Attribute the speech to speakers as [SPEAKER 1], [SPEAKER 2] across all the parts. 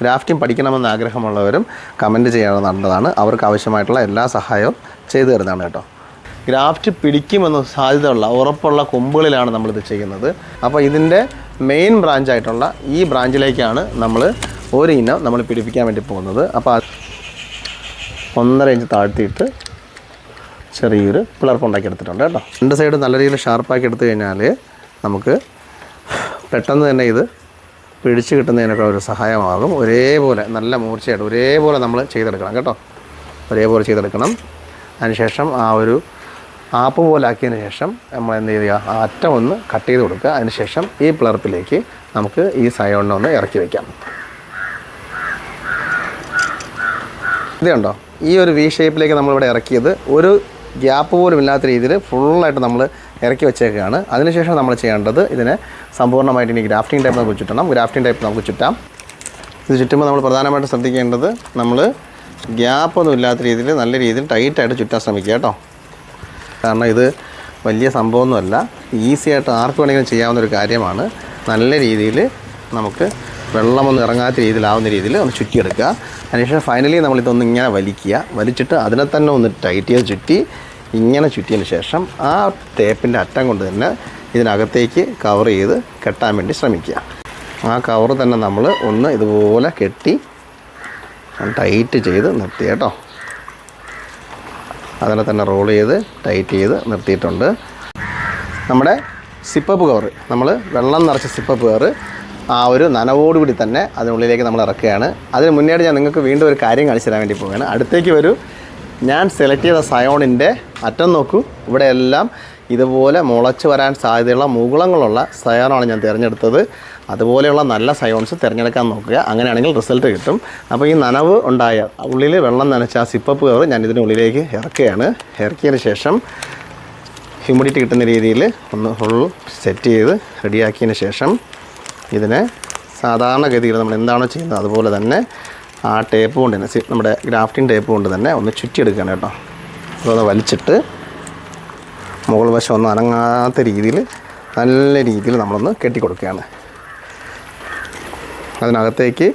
[SPEAKER 1] Grafting പഠിക്കണമെന്ന് ആഗ്രഹമുള്ളവരും comment ചെയ്യാവുന്നതാണ് അവർക്ക് ആവശ്യമായിട്ടുള്ള എല്ലാ സഹായവും ചെയ്തു തരുന്നതാണ് കേട്ടോ. ഗ്രാഫ്റ്റ് പിടിക്കുമെന്ന് സാധ്യതയുള്ള ഉറപ്പുള്ള കൊമ്പുകളിലാണ് നമ്മളിത് ചെയ്യുന്നത്. അപ്പോൾ ഇതിന്റെ മെയിൻ ബ്രാഞ്ചായിട്ടുള്ള ഈ ബ്രാഞ്ചിലേക്കാണ് നമ്മൾ ഒരു ഇനം നമ്മൾ പിടിപ്പിക്കാൻ വേണ്ടി പോകുന്നത്. അപ്പോൾ ഒന്നര ഇഞ്ച് താഴ്ത്തിയിട്ട് ചെറിയൊരു പിളർപ്പുണ്ടാക്കി എടുത്തിട്ടുണ്ട് കേട്ടോ. രണ്ട് സൈഡ് നല്ല രീതിയിൽ ഷാർപ്പാക്കി എടുത്തു കഴിഞ്ഞാൽ നമുക്ക് പെട്ടെന്ന് തന്നെ ഇത് പിടിച്ച് കിട്ടുന്നതിനൊക്കെ ഒരു സഹായമാകും. ഒരേപോലെ നല്ല മൂർച്ചയായിട്ട് ഒരേപോലെ നമ്മൾ ചെയ്തെടുക്കണം കേട്ടോ. ഒരേപോലെ ചെയ്തെടുക്കണം. അതിനുശേഷം ആ ഒരു ആപ്പ് പോലെ ആക്കിയതിന് ശേഷം നമ്മൾ എന്ത് ചെയ്യുക? ആ അറ്റം ഒന്ന് കട്ട് ചെയ്ത് കൊടുക്കുക. അതിനുശേഷം ഈ പിളർപ്പിലേക്ക് നമുക്ക് ഈ സയോണിനെ ഒന്ന് ഇറക്കി വയ്ക്കാം ഇത് കണ്ടോ? ഈ ഒരു വി ഷേപ്പിലേക്ക് നമ്മളിവിടെ ഇറക്കിയത് ഒരു ഗ്യാപ്പ് പോലും ഇല്ലാത്ത രീതിയിൽ ഫുള്ളായിട്ട് നമ്മൾ ഇറക്കി വെച്ചേക്കുകയാണ് അതിനുശേഷം നമ്മൾ ചെയ്യേണ്ടത് ഇതിനെ സമ്പൂർണമായിട്ട് ഇനി ഗ്രാഫ്റ്റിംഗ് ടൈപ്പ് നമുക്ക് ചുറ്റണം. ഗ്രാഫ്റ്റിംഗ് ടൈപ്പ് നമുക്ക് ചുറ്റാം. ഇത് ചുറ്റുമ്പോൾ നമ്മൾ പ്രധാനമായിട്ട് ശ്രദ്ധിക്കേണ്ടത് നമ്മൾ ഗ്യാപ്പൊന്നും ഇല്ലാത്ത രീതിയിൽ നല്ല രീതിയിൽ ടൈറ്റായിട്ട് ചുറ്റാൻ ശ്രമിക്കുക കേട്ടോ. കാരണം ഇത് വലിയ സംഭവമൊന്നുമല്ല. ഈസി ആയിട്ട് ആർക്ക് വേണമെങ്കിലും ചെയ്യാവുന്ന ഒരു കാര്യമാണ്. നല്ല രീതിയിൽ നമുക്ക് വെള്ളമൊന്നും ഇറങ്ങാത്ത രീതിയിലാവുന്ന രീതിയിൽ ഒന്ന് ചുറ്റിയെടുക്കുക. അതിനുശേഷം ഫൈനലി നമ്മളിതൊന്ന് ഇങ്ങനെ വലിക്കുക. വലിച്ചിട്ട് അതിനെ തന്നെ ഒന്ന് ടൈറ്റ് ചെയ്ത് ചുറ്റി ഇങ്ങനെ ചുറ്റിയതിന് ശേഷം ആ ടേപ്പിന്റെ അറ്റം കൊണ്ട് തന്നെ ഇതിനകത്തേക്ക് കവർ ചെയ്ത് കെട്ടാൻ വേണ്ടി ശ്രമിക്കുക. ആ കവർ തന്നെ നമ്മൾ ഒന്ന് ഇതുപോലെ കെട്ടി ടൈറ്റ് ചെയ്ത് നിർത്തി കേട്ടോ. അതിനെ തന്നെ റോൾ ചെയ്ത് ടൈറ്റ് ചെയ്ത് നിർത്തിയിട്ടുണ്ട്. നമ്മുടെ സിപ്പപ്പ് കവർ നമ്മൾ വെള്ളം നിറച്ച സിപ്പപ്പ് കവർ ആ ഒരു നനവോടുകൂടി തന്നെ അതിനുള്ളിലേക്ക് നമ്മൾ ഇറക്കുകയാണ്. അതിന് മുന്നേയായിട്ട് ഞാൻ നിങ്ങൾക്ക് വീണ്ടും ഒരു കാര്യം കാണിച്ചു തരാൻ വേണ്ടി പോവുകയാണ്. അടുത്തേക്ക് വരൂ. ഞാൻ സെലക്ട് ചെയ്ത സയോണിന്റെ അറ്റം നോക്കൂ. ഇവിടെ എല്ലാം ഇതുപോലെ മുളച്ച് വരാൻ സാധ്യതയുള്ള മുകുളങ്ങളുള്ള സയോണാണ് ഞാൻ തിരഞ്ഞെടുത്തത്. അതുപോലെയുള്ള നല്ല സയോൺസ് തിരഞ്ഞെടുക്കാൻ നോക്കുക. അങ്ങനെയാണെങ്കിൽ റിസൾട്ട് കിട്ടും. അപ്പോൾ ഈ നനവ് ഉണ്ടായ ഉള്ളിൽ വെള്ളം നനച്ച ആ സിപ്പപ്പ് കവർ ഞാൻ ഇതിനുള്ളിലേക്ക് ഇറക്കുകയാണ്. ഇറക്കിയതിന് ശേഷം ഹ്യൂമിഡിറ്റി കിട്ടുന്ന രീതിയിൽ ഒന്ന് ഫുൾ സെറ്റ് ചെയ്ത് റെഡിയാക്കിയതിന് ശേഷം ഇതിനെ സാധാരണഗതിയിൽ നമ്മൾ എന്താണോ ചെയ്യുന്നത് അതുപോലെ തന്നെ ആ ടേപ്പ് കൊണ്ട് തന്നെ നമ്മുടെ ഗ്രാഫ്റ്റിംഗ് ടേപ്പ് കൊണ്ട് തന്നെ ഒന്ന് ചുറ്റിയെടുക്കുകയാണ് കേട്ടോ. അതൊന്ന് വലിച്ചിട്ട് മുകൾ വശം ഒന്നും അനങ്ങാത്ത രീതിയിൽ നല്ല രീതിയിൽ നമ്മളൊന്ന് കെട്ടിക്കൊടുക്കുകയാണ്. അതിനകത്തേക്ക്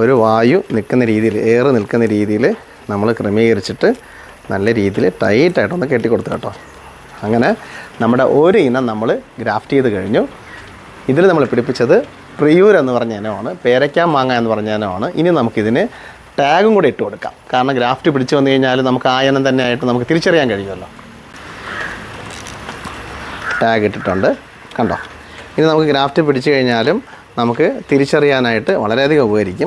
[SPEAKER 1] ഒരു വായു നിൽക്കുന്ന രീതിയിൽ എയർ നിൽക്കുന്ന രീതിയിൽ നമ്മൾ ക്രമീകരിച്ചിട്ട് നല്ല രീതിയിൽ ടൈറ്റായിട്ടൊന്ന് കെട്ടിക്കൊടുത്തു കേട്ടോ. അങ്ങനെ നമ്മുടെ ഒരു ഇനം നമ്മൾ ഗ്രാഫ്റ്റ് ചെയ്ത് കഴിഞ്ഞു. ഇതിൽ നമ്മൾ പിടിപ്പിച്ചത് പ്രിയൂർ എന്ന് പറഞ്ഞ ഇനമാണ് പേരയ്ക്കാൻ മാങ്ങ എന്ന് പറഞ്ഞ ഇനമാണ്. ഇനി നമുക്കിതിന് ടാഗും കൂടെ ഇട്ട് കൊടുക്കാം. കാരണം ഗ്രാഫ്റ്റ് പിടിച്ചു വന്നു കഴിഞ്ഞാൽ നമുക്ക് ആയനം തന്നെ ആയിട്ട് നമുക്ക് തിരിച്ചറിയാൻ കഴിയുമല്ലോ. ടാഗ് ഇട്ടിട്ടുണ്ട്. കണ്ടോ? ഇനി നമുക്ക് ഗ്രാഫ്റ്റ് പിടിച്ചു കഴിഞ്ഞാലും നമുക്ക് തിരിച്ചറിയാനായിട്ട് വളരെയധികം ഉപകരിക്കും.